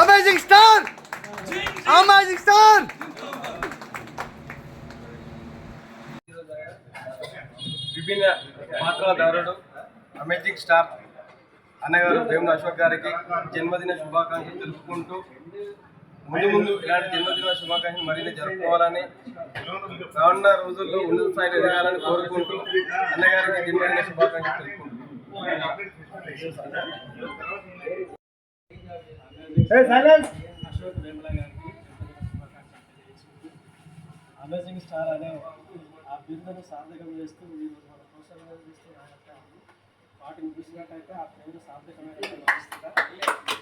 Amazing star amazing star విభిన్న పాత్రధారుడు amazing star అన్నగారు భీమల అశోక్ గారికి జన్మదిన శుభాకాంక్షలు తెలుపుకుంటూ ముందు ముందు ఇలాంటి జన్మదిన శుభాకాంక్షలు మరిన్ని జరుపుకోవాలని రానున్న రోజుల్లో ఉన్నత స్థాయిలో ఎదగాలని కోరుకుంటూ అన్నగారికి జన్మదిన శుభాకాంక్షలు తెలుపుకుంటూ అశోక్ వేముల గారికి అమేజింగ్ స్టార్ అనే ఆ బిరుదును సార్థకం చేస్తూ వీరు మన సోషల్ చేస్తూ వాటిని చూసినట్టయితే ఆ పేరు సార్థకమైన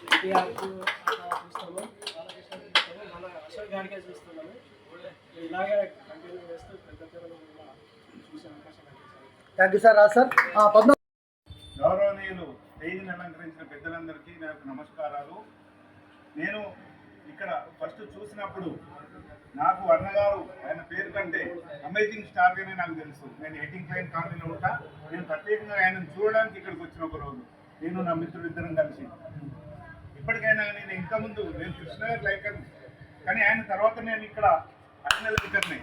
ఎన్టీఆర్కు చూస్తాము బాలకృష్ణ చూస్తాము మన అశోక్ గారికే చూస్తున్నాము. ఇలాగే కంటిన్యూ చేస్తూ పెద్ద చూసే అవకాశం thank you sir Raj sir Padma స్టేజ్ని అలంకరించిన పెద్దలందరికీ నాకు నమస్కారాలు. నేను ఇక్కడ ఫస్ట్ చూసినప్పుడు నాకు అన్నగారు ఆయన పేరు కంటే అమేజింగ్ స్టార్గానే నాకు తెలుసు. నేను ఎయిటింగ్ క్లైన్ కాలనీలో ఉంటా. నేను ప్రత్యేకంగా ఆయనను చూడడానికి ఇక్కడికి వచ్చిన ఒక రోజు. నేను నా మిత్రుడు ఇద్దరం కలిసి. ఇప్పటికైనా నేను ఇంకా ముందు నేను కృష్ణగారు లైకన్ కానీ ఆయన తర్వాత నేను ఇక్కడ అన్నల లైకర్ని.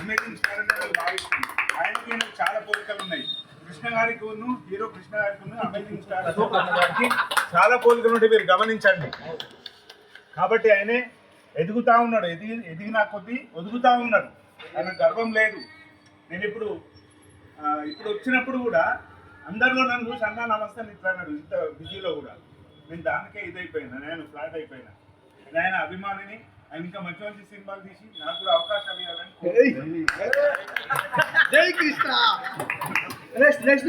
అమేజింగ్ స్టార్ అని నేను భావిస్తున్నాను. ఆయనకి నాకు చాలా పోలికలు ఉన్నాయి. కృష్ణ గారికి ఉన్ను హీరో కృష్ణ గారికి ఉన్ను అమేజింగ్ స్టార్ అశోక్ అన్న గారికి చాలా పోలికలు ఉంటాయి మీరు గమనించండి. కాబట్టి ఆయనే ఎదుగుతా ఉన్నాడు ఎదిగి ఎదిగిన కొద్దీ ఒదుగుతా ఉన్నాడు. ఆయన గర్వం లేదు. నేను ఇప్పుడు ఇప్పుడు వచ్చినప్పుడు కూడా అందరిలో నన్ను చూసి అన్నా నమస్తే ఇట్లా అన్నాడు. ఇంత బిజీలో కూడా. నేను దానికే ఇదైపోయినా నేను ఫ్లాట్ అయిపోయినా. నేను ఆయన అభిమానిని ఆయన ఇంకా మంచి మంచి సినిమాలు తీసి నాకు కూడా అవకాశాలు ఇవ్వాలని. జై కృష్ణ! నెక్స్ట్ నెక్స్ట్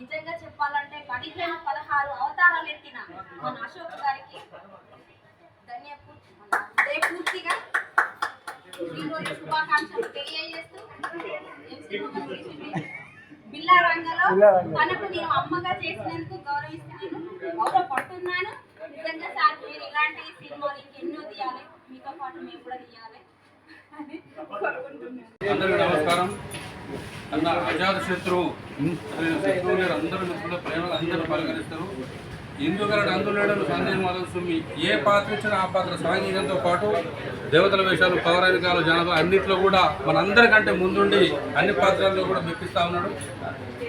నిజంగా చెప్పాలంటే పదిహేను పదహారు అవతారాలు ఎత్తిన మన అశోక్ గారికి ధన్య పూర్తిగా ఈరోజు శుభాకాంక్షలు తెలియజేస్తూ బిల్లా రంగలో తనకు నేను అమ్మగా చేసినందుకు గౌరవిస్తున్నాను గౌరవపడుతున్నాను. నిజంగా సార్ మీరు ఇలాంటి సినిమాలు ఇంకెన్నో తీయాలి. మీతో పాటు మేము కూడా తీయాలి అందరికీ నమస్కారం. అన్న అజాత శత్రువు అనే శత్రువు గారు అందరూ మిత్రులు ప్రేమలు అందరూ పలకరిస్తారు. ఇందుకల అందులేడను సందేహం మాధవ సుమి ఏ పాత్ర ఇచ్చినా ఆ పాత్ర సాంఘికంతో పాటు దేవతల వేషాలు పౌరాణికాలు జనపద అన్నింటిలో కూడా మనందరికంటే ముందుండి అన్ని పాత్రల్లో కూడా మెప్పిస్తా ఉన్నాడు.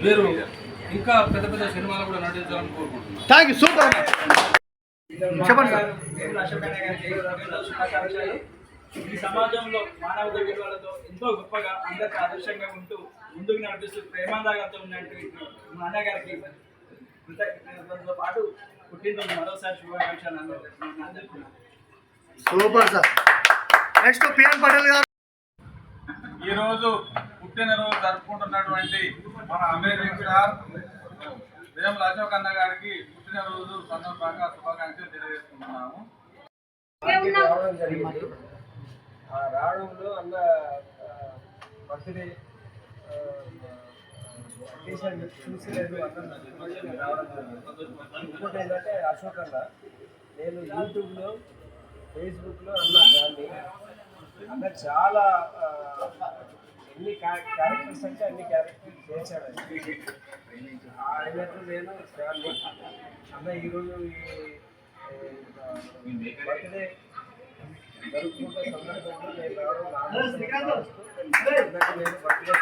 వీరు ఇంకా పెద్ద పెద్ద సినిమాలు కూడా నటించాలని కోరుకుంటున్నాను. థ్యాంక్ యూ సూపర్ చెప్పండి సార్. ఈ సమాజంలో మానవ విలువలతో ఎంతో గొప్పగా అందరికి ఆదర్శంగా ఉంటూ ముందుకు నడిపిస్తూ ప్రేమాదాగంతో ఉన్నటువంటి మా అన్నగారికి కృతజ్ఞతలతో పాటు పుట్టినరోజు మరోసారి శుభాకాంక్షలు అందరికీ అందరికీ. Super sir. Next PN Patel garu. ఈరోజు పుట్టినరోజు జరుపుకుంటున్నటువంటి మన అమేజింగ్ స్టార్ వేముల అశోక్ అన్న గారికి పుట్టినరోజు సందర్భంగా శుభాకాంక్షలు తెలియజేస్తున్నాము ఆ రావడంలో అన్న బర్త్డే అకేషన్ చూసి లేదు అన్న రావడం జరిగింది. ఇంకోటి ఏంటంటే అశోక్ అన్న నేను యూట్యూబ్లో ఫేస్బుక్లో అన్న దాన్ని అన్న చాలా ఎన్ని క్యారెక్టర్స్ అంటే అన్ని క్యారెక్టర్స్ చేశాడు నేను అన్న ఈరోజు ఈ బర్త్డే జరుపుకుంటే సందర్భంలో నేను రావడం నాకు నేను బర్త్డే